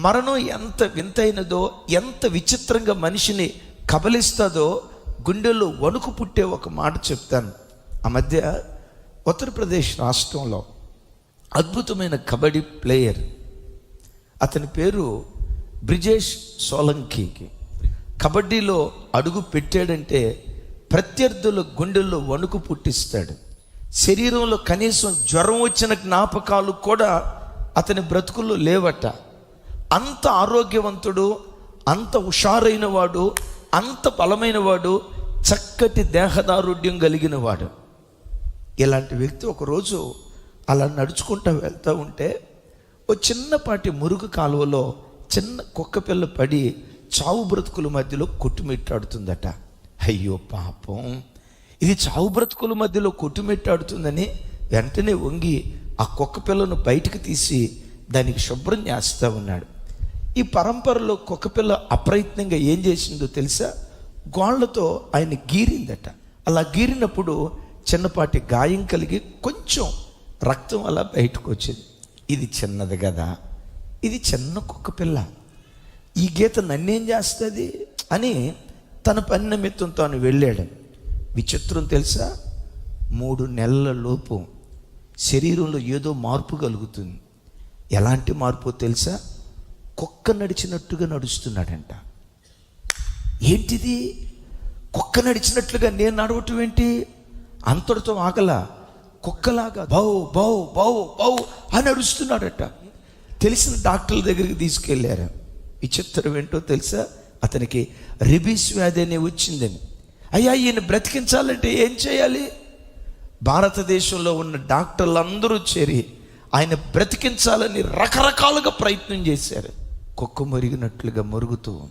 మరణం ఎంత వింతైనదో ఎంత విచిత్రంగా మనిషిని కబలిస్తుందో గుండెల్లో వణుకు పుట్టే ఒక మాట చెప్తాను. ఆ మధ్య ఉత్తరప్రదేశ్ రాష్ట్రంలో అద్భుతమైన కబడ్డీ ప్లేయర్. అతని పేరు బ్రిజేష్ సోలంకీకి. కబడ్డీలో అడుగు పెట్టాడంటే ప్రత్యర్థుల గుండెల్లో వణుకు పుట్టిస్తాడు. శరీరంలో కనీసం జ్వరం వచ్చిన జ్ఞాపకాలు కూడా అతని బ్రతుకుల్లో లేవట. అంత ఆరోగ్యవంతుడు అంత హుషారైన వాడు అంత బలమైన వాడు చక్కటి దేహదారుఢ్యం కలిగిన వాడు ఇలాంటి వ్యక్తి ఒకరోజు అలా నడుచుకుంటూ వెళ్తూ ఉంటే ఓ చిన్నపాటి మురుగు కాలువలో చిన్న కుక్క పిల్ల పడి చావు బ్రతుకుల మధ్యలో కొట్టుమిట్టాడుతుందట. అయ్యో పాపం. ఇది చావు బ్రతుకుల మధ్యలో కొట్టుమిట్టాడుతుందని వెంటనే వంగి ఆ కుక్క పిల్లను బయటకు తీసి దానికి శుభ్రం చేస్తూ ఉన్నాడు. ఈ పరంపరలో కుక్కపిల్ల అప్రయత్నంగా ఏం చేసిందో తెలుసా? గోళ్ళతో ఆయన గీరిందట. అలా గీరినప్పుడు చిన్నపాటి గాయం కలిగి కొంచెం రక్తం అలా బయటకు వచ్చింది. ఇది చిన్నది కదా. ఇది చిన్న కుక్కపిల్ల ఈ గీత నన్నేం చేస్తుంది? అని తన పని నిమిత్తం తాను వెళ్ళాడు. విచిత్రం తెలుసా? మూడు నెలల లోపు శరీరంలో ఏదో మార్పు కలుగుతుంది. ఎలాంటి మార్పు తెలుసా? కుక్క నడిచినట్టుగా నడుస్తున్నాడంట. ఏంటిది? కుక్క నడిచినట్లుగా నేను నడవటం ఏంటి? అంతటితో ఆగల కుక్కలాగా బౌ బౌ బౌ బౌ అని నడుస్తున్నాడట. తెలిసిన డాక్టర్ల దగ్గరికి తీసుకెళ్ళారు. విచిత్రం ఏంటో తెలుసా? అతనికి రిబీస్ వ్యాధి అనే వచ్చిందని. అయ్యా ఈయన బ్రతికించాలంటే ఏం చేయాలి? భారతదేశంలో ఉన్న డాక్టర్లు అందరూ చేరి ఆయన బ్రతికించాలని రకరకాలుగా ప్రయత్నం చేశారు. కుక్క మరిగినట్లుగా మరుగుతూ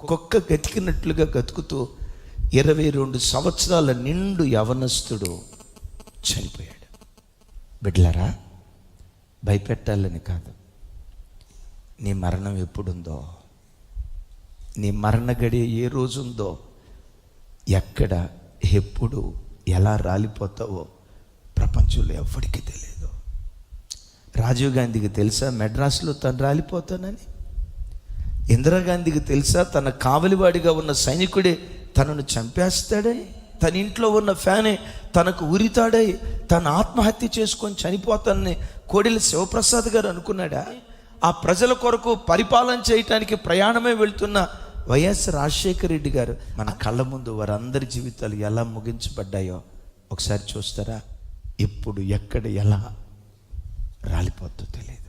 కుక్క గతికినట్లుగా గతుకుతూ ఇరవై రెండు సంవత్సరాల నిండు యవనస్తుడు చనిపోయాడు. బిడ్లరా భయపెట్టాలని కాదు. నీ మరణం ఎప్పుడుందో నీ మరణ గడియ ఏ రోజుందో ఎక్కడ ఎప్పుడు ఎలా రాలిపోతావో ప్రపంచంలో ఎవరికి తెలియదు. రాజీవ్ గాంధీకి తెలుసా మెడ్రాస్లో తను రాలిపోతానని? ఇందిరాగాంధీకి తెలుసా తన కావలివాడిగా ఉన్న సైనికుడే తనను చంపేస్తాడని? తన ఇంట్లో ఉన్న ఫ్యానే తనకు ఉరితాడై తన ఆత్మహత్య చేసుకొని చనిపోతానని కోడెల శివప్రసాద్ గారు అనుకున్నాడా? ఆ ప్రజల కొరకు పరిపాలన చేయటానికి ప్రయాణమే వెళ్తున్న వైఎస్ రాజశేఖర రెడ్డి గారు మన కళ్ళ ముందు వారందరి జీవితాలు ఎలా ముగించబడ్డాయో ఒకసారి చూస్తారా? ఇప్పుడు ఎక్కడ ఎలా? రాలిపోద్దో తెలియదు